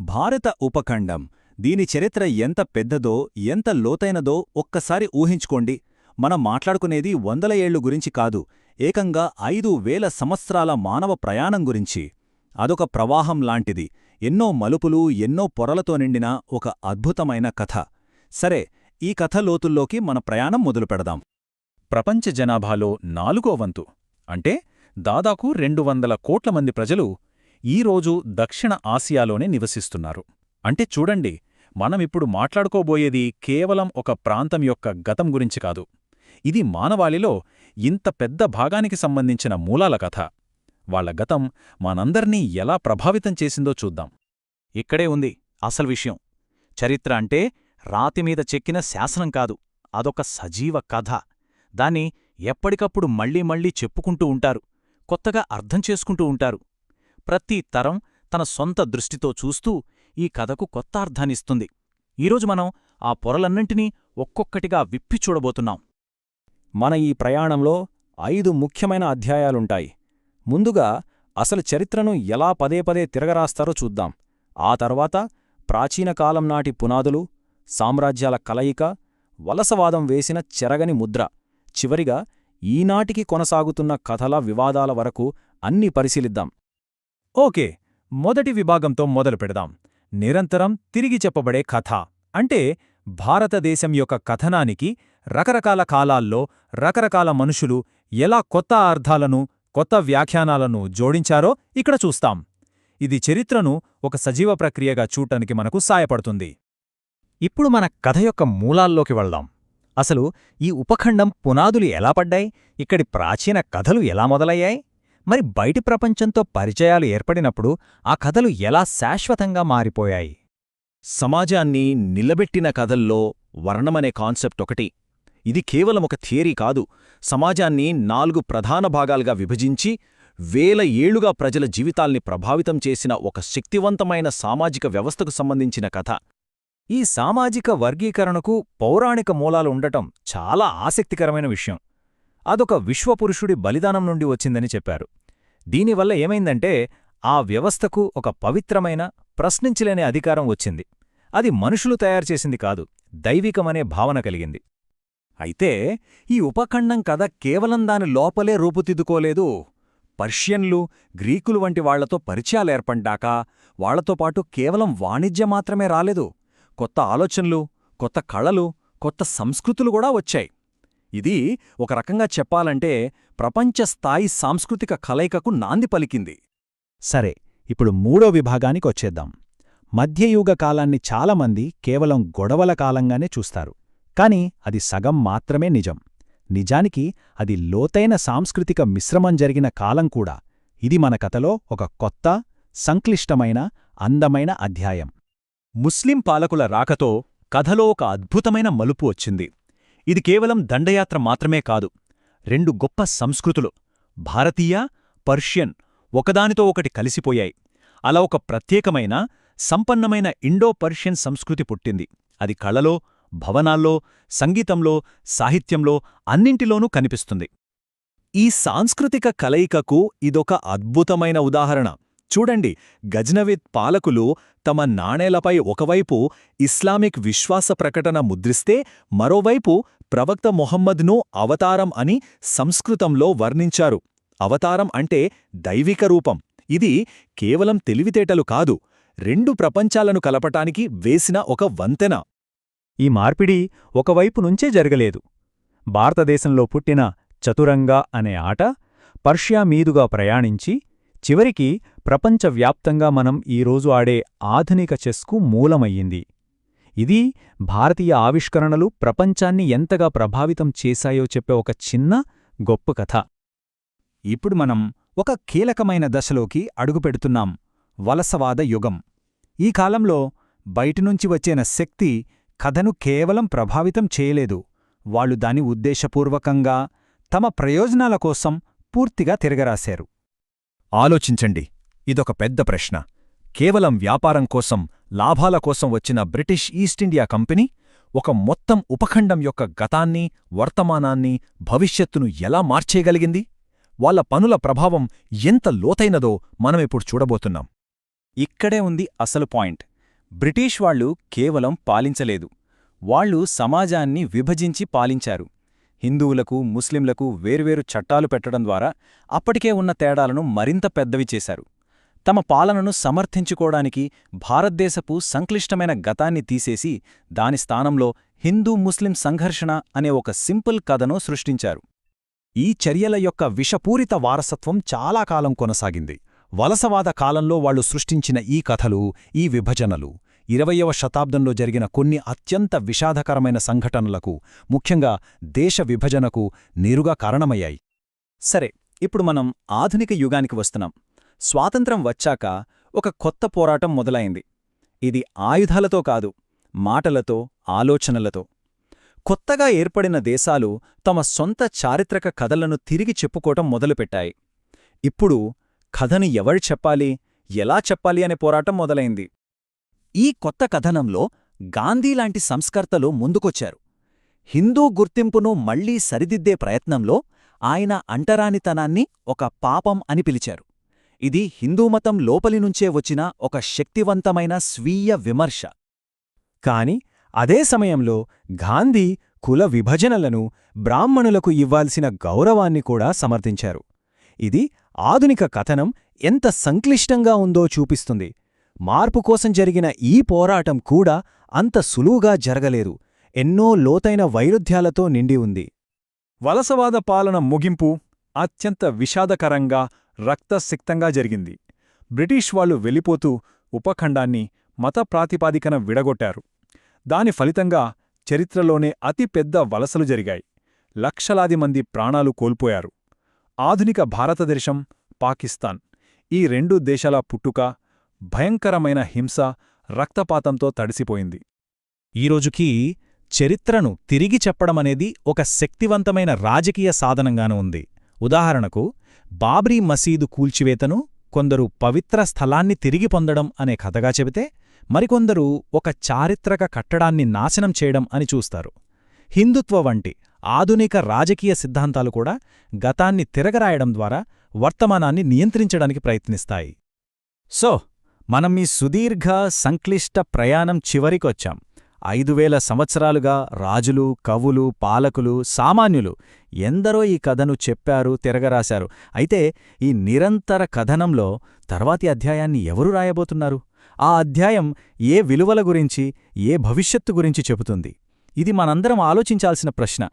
భారత ఉపఖండం. దీని చరిత్ర ఎంత పెద్దదో ఎంత లోతైనదో ఒక్కసారి ఊహించుకోండి. మనం మాట్లాడుకునేది వందల ఏళ్ళు గురించి కాదు ఏకంగా ఐదు వేల సంవత్సరాల మానవ ప్రయాణం గురించి. అదొక ప్రవాహం లాంటిది. ఎన్నో మలుపులు ఎన్నో పొరలతో నిండిన ఒక అద్భుతమైన కథ. సరే ఈ కథ లోతుల్లోకి మన ప్రయాణం మొదలుపెడదాం ప్రపంచ జనాభాలో నాలుగో వంతు. అంటే దాదాపు రెండు వందల కోట్ల మంది ప్రజలు ఈరోజు దక్షిణ ఆసియాలోనే నివసిస్తున్నారు. అంటే చూడండి మనమిప్పుడు మాట్లాడుకోబోయేది కేవలం ఒక ప్రాంతం యొక్క గతం గురించి కాదు. ఇది మానవాళిలో ఇంత పెద్ద భాగానికి సంబంధించిన మూలాల కథ. వాళ్ళ గతం మనందర్నీ ఎలా ప్రభావితం చేసిందో చూద్దాం. ఇక్కడే ఉంది అసలు విషయం. చరిత్ర అంటే రాతిమీద చెక్కిన శాసనం కాదు అదొక సజీవ కథ. దాన్ని ఎప్పటికప్పుడు మళ్ళీ మళ్ళీ చెప్పుకుంటూ ఉంటారు కొత్తగా అర్థం చేసుకుంటూ ఉంటారు. ప్రతి తరం తన సొంత దృష్టితో చూస్తూ ఈ కథకు కొత్త అర్థాన్నిస్తుంది ఈరోజు మనం ఆ పొరలన్నింటినీ ఒక్కొక్కటిగా విప్పి చూడబోతున్నాం. మన ఈ ప్రయాణంలో ఐదు ముఖ్యమైన అధ్యాయాలుంటాయి. ముందుగా అసలు చరిత్రను ఎలా పదే పదే తిరగరాస్తారో చూద్దాం. ఆ తర్వాత ప్రాచీన కాలం నాటి పునాదులు సామ్రాజ్యాల కలయిక వలసవాదం వేసిన చెరగని ముద్ర. చివరిగా ఈనాటికి కొనసాగుతున్న కథల వివాదాల వరకు అన్ని పరిశీలిద్దాం. ఓకే మొదటి విభాగంతో మొదలు పెడదాం. నిరంతరం తిరిగి చెప్పబడే కథ. అంటే భారతదేశం యొక్క కథనానికి రకరకాల కాలాల్లో రకరకాల మనుషులు ఎలా కొత్త అర్థాలను కొత్త వ్యాఖ్యానాలను జోడించారో ఇక్కడ చూస్తాం. ఇది చరిత్రను ఒక సజీవ ప్రక్రియగా చూడటానికి మనకు సాయపడుతుంది. ఇప్పుడు మన కథ యొక్క మూలాల్లోకి వెళ్దాం. అసలు ఈ ఉపఖండం పునాదులు ఎలా పడ్డాయి? ఇక్కడి ప్రాచీన కథలు ఎలా మొదలయ్యాయి? మరి బయటి ప్రపంచంతో పరిచయాలు ఏర్పడినప్పుడు ఆ కథలు ఎలా శాశ్వతంగా మారిపోయాయి? సమాజాన్ని నిలబెట్టిన కథల్లో వర్ణమనే కాన్సెప్ట్ ఒకటి. ఇది కేవలం ఒక థియరీ కాదు. సమాజాన్ని నాలుగు ప్రధాన భాగాలుగా విభజించి వేల ఏళ్ళుగా ప్రజల జీవితాల్ని ప్రభావితం చేసిన ఒక శక్తివంతమైన సామాజిక వ్యవస్థకు సంబంధించిన కథ. ఈ సామాజిక వర్గీకరణకు పౌరాణిక మూలాలు ఉండటం చాలా ఆసక్తికరమైన విషయం. అదొక విశ్వపురుషుడి బలిదానం నుండి వచ్చిందని చెప్పారు. దీనివల్ల ఏమైందంటే ఆ వ్యవస్థకు ఒక పవిత్రమైన ప్రశ్నించలేని అధికారం వచ్చింది. అది మనుషులు తయారుచేసింది కాదు దైవికమనే భావన కలిగింది. అయితే ఈ ఉపఖండం కథ కేవలం దాని లోపలే రూపుదిద్దుకోలేదు. పర్షియన్లు గ్రీకులు వంటి వాళ్ళతో పరిచయాలేర్పడ్డాక వాళ్ళతో పాటు కేవలం వాణిజ్యం మాత్రమే రాలేదు. కొత్త ఆలోచనలు కొత్త కళలు కొత్త సంస్కృతులు కూడా వచ్చాయి. ఇది ఒక రకంగా చెప్పాలంటే ప్రపంచ స్థాయి సాంస్కృతిక కలయికకు నాంది పలికింది. సరే ఇప్పుడు మూడో విభాగానికి వచ్చేద్దాం. మధ్యయుగ కాలాన్ని చాలామంది కేవలం గొడవల కాలంగానే చూస్తారు. కాని అది సగం మాత్రమే నిజం. నిజానికి అది లోతైన సాంస్కృతిక మిశ్రమం జరిగిన కాలం కూడా. ఇది మన కథలో ఒక కొత్త సంక్లిష్టమైన అందమైన అధ్యాయం. ముస్లిం పాలకుల రాకతో కథలో ఒక అద్భుతమైన మలుపు వచ్చింది. ఇది కేవలం దండయాత్ర మాత్రమే కాదు. రెండు గొప్ప సంస్కృతులు భారతీయ పర్షియన్ ఒకదానితో ఒకటి కలిసిపోయాయి. అలా ఒక ప్రత్యేకమైన సంపన్నమైన ఇండో పర్షియన్ సంస్కృతి పుట్టింది. అది కళలో భవనాల్లో సంగీతంలో సాహిత్యంలో అన్నింటిలోనూ కనిపిస్తుంది. ఈ సాంస్కృతిక కలయికకు ఇదొక అద్భుతమైన ఉదాహరణ. చూడండి గజ్నవిద్ పాలకులు తమ నాణేలపై ఒకవైపు ఇస్లామిక్ విశ్వాస ప్రకటన ముద్రిస్తే మరోవైపు ప్రవక్త మొహమ్మద్ను అవతారం అని సంస్కృతంలో వర్ణించారు. అవతారం అంటే దైవిక రూపం. ఇది కేవలం తెలివితేటలు కాదు రెండు ప్రపంచాలను కలపటానికి వేసిన ఒక వంతెన. ఈ మార్పిడి ఒకవైపు నుంచే జరగలేదు. భారతదేశంలో పుట్టిన చతురంగా అనే ఆట పర్షియా మీదుగా ప్రయాణించి చివరికి ప్రపంచవ్యాప్తంగా మనం ఈరోజు ఆడే ఆధునిక చెస్కు మూలమయ్యింది. ఇది భారతీయ ఆవిష్కరణలు ప్రపంచాన్ని ఎంతగా ప్రభావితం చేశాయో చెప్పే ఒక చిన్న గొప్ప కథ. ఇప్పుడు మనం ఒక కీలకమైన దశలోకి అడుగుపెడుతున్నాం వలసవాద యుగం. ఈ కాలంలో బయటినుంచి వచ్చిన శక్తి కథను కేవలం ప్రభావితం చేయలేదు. వాళ్ళు దాని ఉద్దేశపూర్వకంగా తమ ప్రయోజనాల కోసం పూర్తిగా తిరగరాశారు. ఆలోచించండి. ఇదొక పెద్ద ప్రశ్న. కేవలం వ్యాపారం కోసం లాభాల కోసం వచ్చిన బ్రిటిష్ ఈస్టిండియా కంపెనీ ఒక మొత్తం ఉపఖండం యొక్క గతాన్ని వర్తమానాన్ని భవిష్యత్తును ఎలా మార్చేయగలిగింది? వాళ్ళ పనుల ప్రభావం ఎంత లోతైనదో మనమిప్పుడు చూడబోతున్నాం. ఇక్కడే ఉంది అసలు పాయింట్. బ్రిటిష్ వాళ్ళు కేవలం పాలించలేదు. వాళ్ళు సమాజాన్ని విభజించి పాలించారు. హిందువులకు ముస్లింలకు వేర్వేరు చట్టాలు పెట్టడం ద్వారా అప్పటికే ఉన్న తేడాలను మరింత పెద్దవి చేశారు. తమ పాలనను సమర్థించుకోవడానికి భారతదేశపు సంక్లిష్టమైన గతాన్ని తీసేసి దాని స్థానంలో హిందూ ముస్లిం సంఘర్షణ అనే ఒక సింపుల్ కథను సృష్టించారు. ఈ చర్యల యొక్క విషపూరిత వారసత్వం చాలా కాలం కొనసాగింది. వలసవాద కాలంలో వాళ్ళు సృష్టించిన ఈ కథలు ఈ విభజనలు ఇరవయవ శతాబ్దంలో జరిగిన కొన్ని అత్యంత విషాదకరమైన సంఘటనలకు ముఖ్యంగా దేశ విభజనకు నేరుగా కారణమయ్యాయి. సరే ఇప్పుడు మనం ఆధునిక యుగానికి వస్తున్నాం. స్వాతంత్రం వచ్చాక ఒక కొత్త పోరాటం మొదలైంది. ఇది ఆయుధాలతో కాదు మాటలతో ఆలోచనలతో. కొత్తగా ఏర్పడిన దేశాలు తమ సొంత చారిత్రక కథలను తిరిగి చెప్పుకోవటం మొదలుపెట్టాయి. ఇప్పుడు కథను ఎవరు చెప్పాలి ఎలా చెప్పాలి అనే పోరాటం మొదలైంది. ఈ కొత్త కథనంలో గాంధీలాంటి సంస్కర్తలు ముందుకొచ్చారు. హిందూ గుర్తింపును మళ్ళీ సరిదిద్దే ప్రయత్నంలో ఆయన అంటరానితనాన్ని ఒక పాపం అని పిలిచారు. ఇది హిందూమతం లోపలినుంచే వచ్చిన ఒక శక్తివంతమైన స్వీయ విమర్శ. కాని అదే సమయంలో గాంధీ కుల విభజనలను బ్రాహ్మణులకు ఇవ్వాల్సిన గౌరవాన్ని కూడా సమర్థించారు. ఇది ఆధునిక కథనం ఎంత సంక్లిష్టంగా ఉందో చూపిస్తుంది. మార్పు కోసం జరిగిన ఈ పోరాటం కూడా అంత సులువుగా జరగలేదు. ఎన్నో లోతైన వైరుధ్యాలతో నిండి ఉంది. వలసవాద పాలన ముగింపు అత్యంత విషాదకరంగా రక్తసిక్తంగా జరిగింది. బ్రిటిష్ వాళ్ళు వెళ్ళిపోతూ ఉపఖండాన్ని మత ప్రాతిపాదికన విడగొట్టారు. దాని ఫలితంగా చరిత్రలోనే అతిపెద్ద వలసలు జరిగాయి. లక్షలాది మంది ప్రాణాలు కోల్పోయారు. ఆధునిక భారతదేశం పాకిస్తాన్ ఈ రెండు దేశాల పుట్టుక భయంకరమైన హింస రక్తపాతంతో తడిసిపోయింది. ఈరోజుకి చరిత్రను తిరిగి చెప్పడమనేది ఒక శక్తివంతమైన రాజకీయ సాధనంగాను ఉంది. ఉదాహరణకు బాబ్రీ మసీదు కూల్చివేతను కొందరు పవిత్ర స్థలాన్ని తిరిగి పొందడం అనే కథగా చెబితే మరికొందరు ఒక చారిత్రక కట్టడాన్ని నాశనం చేయడం అని చూస్తారు. హిందుత్వ వంటి ఆధునిక రాజకీయ సిద్ధాంతాలు కూడా గతాన్ని తిరగరాయడం ద్వారా వర్తమానాన్ని నియంత్రించడానికి ప్రయత్నిస్తాయి. సో మనం ఈ సుదీర్ఘ సంక్లిష్ట ప్రయాణం చివరికొచ్చాం. ఐదు వేల సంవత్సరాలుగా రాజులు కవులు పాలకులు సామాన్యులు ఎందరో ఈ కథను చెప్పారు తిరగరాశారు. అయితే ఈ నిరంతర కథనంలో తర్వాతి అధ్యాయాన్ని ఎవరు రాయబోతున్నారు? ఆ అధ్యాయం ఏ విలువల గురించి ఏ భవిష్యత్తు గురించి చెబుతుంది? ఇది మనందరం ఆలోచించాల్సిన ప్రశ్న.